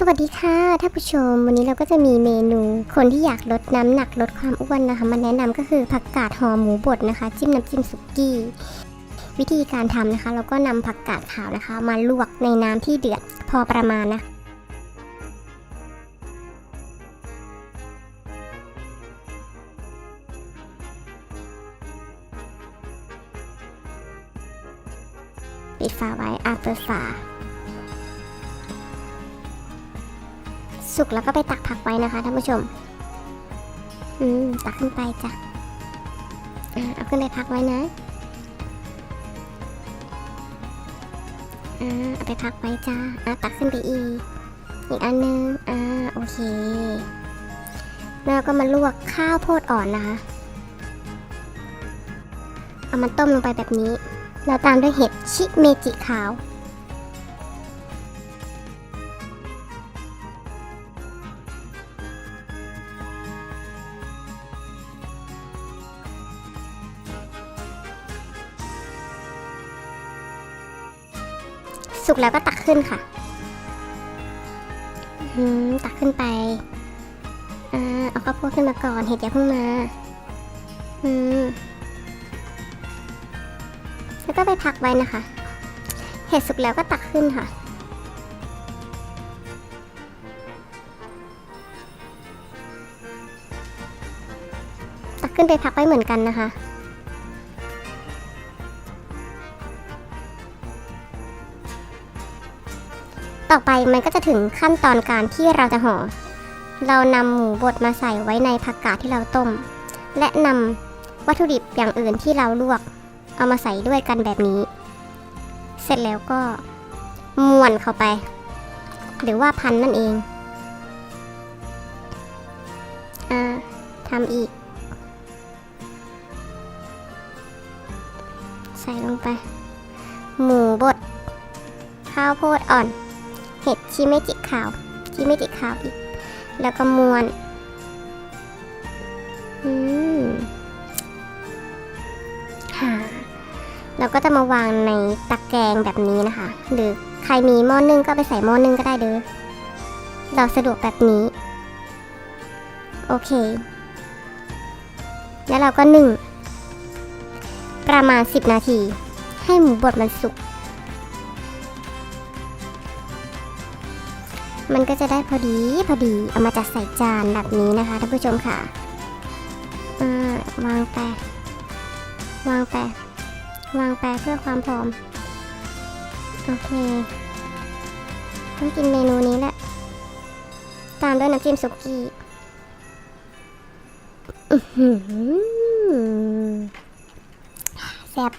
สวัสดีค่ะท่านผู้ชม วันนี้เราก็จะมีเมนูคนที่อยากลดน้ำหนักลดความอ้วนนะคะมาแนะนำก็คือผักกาดห่อหมูบดนะคะ จิ้มน้ำจิ้มสุกี้ วิธีการทำนะคะเราก็นำผักกาดขาวนะคะ มาลวกในน้ำที่เดือดพอประมาณนะปิดฝาไว้อาเปิดฝา สุกแล้วก็ไปตักผักไว้นะคะท่านผู้ชม อืมตักขึ้นไปจ้ะเอาขึ้นไปพักไว้นะอ่าเอาไปพักไว้จ้าอ่าตักขึ้นไปอีก อีกอันนึงอ่าโอเค แล้วก็มาลวกข้าวโพดอ่อนนะคะ เอามันต้มลงไปแบบนี้ แล้วตามด้วยเห็ดชิเมจิขาว สุกแล้วก็ตักขึ้นค่ะตักขึ้นไปอ่าเอาข้าวโพดขึ้นมาก่อน เห็ดอย่าเพิ่งมา อืม แล้วก็ไปพักไว้นะคะ เห็ดสุกแล้วก็ตักขึ้นค่ะ ตักขึ้นไปพักไว้เหมือนกันนะคะ ต่อไปมันก็จะถึงขั้นตอนการที่เราจะห่อ เรานำหมูบดมาใส่ไว้ในผักกาดที่เราต้ม และนำวัตถุดิบอย่างอื่นที่เราลวก เอามาใส่ด้วยกันแบบนี้ เสร็จแล้วก็ม้วนเข้าไป หรือว่าพันนั่นเองอาทำอีก ใส่ลงไป หมูบดข้าวโพดอ่อน เห็ดชิเมจิขาวชิเมจิขาวอีก แล้วก็มวนอืมค่ะเราก็จะมาวางในตะแกรงแบบนี้นะคะ หรือใครมีหม้อนึ่งก็ไปใส่หม้อนึ่งก็ได้เด้อเราสะดวกแบบนี้ โอเค แล้วเราก็นึ่งประมาณ 10 นาที ให้หมูบดมันสุก มันก็จะได้พอดีพอดีเอามาจัดใส่จานแบบนี้นะคะท่านผู้ชมค่ะวางไปวางไปวางไปเพื่อความพร้อม โอเคต้องกินเมนูนี้แหละ ตามด้วยน้ำจิ้มสุกี้แซ่บ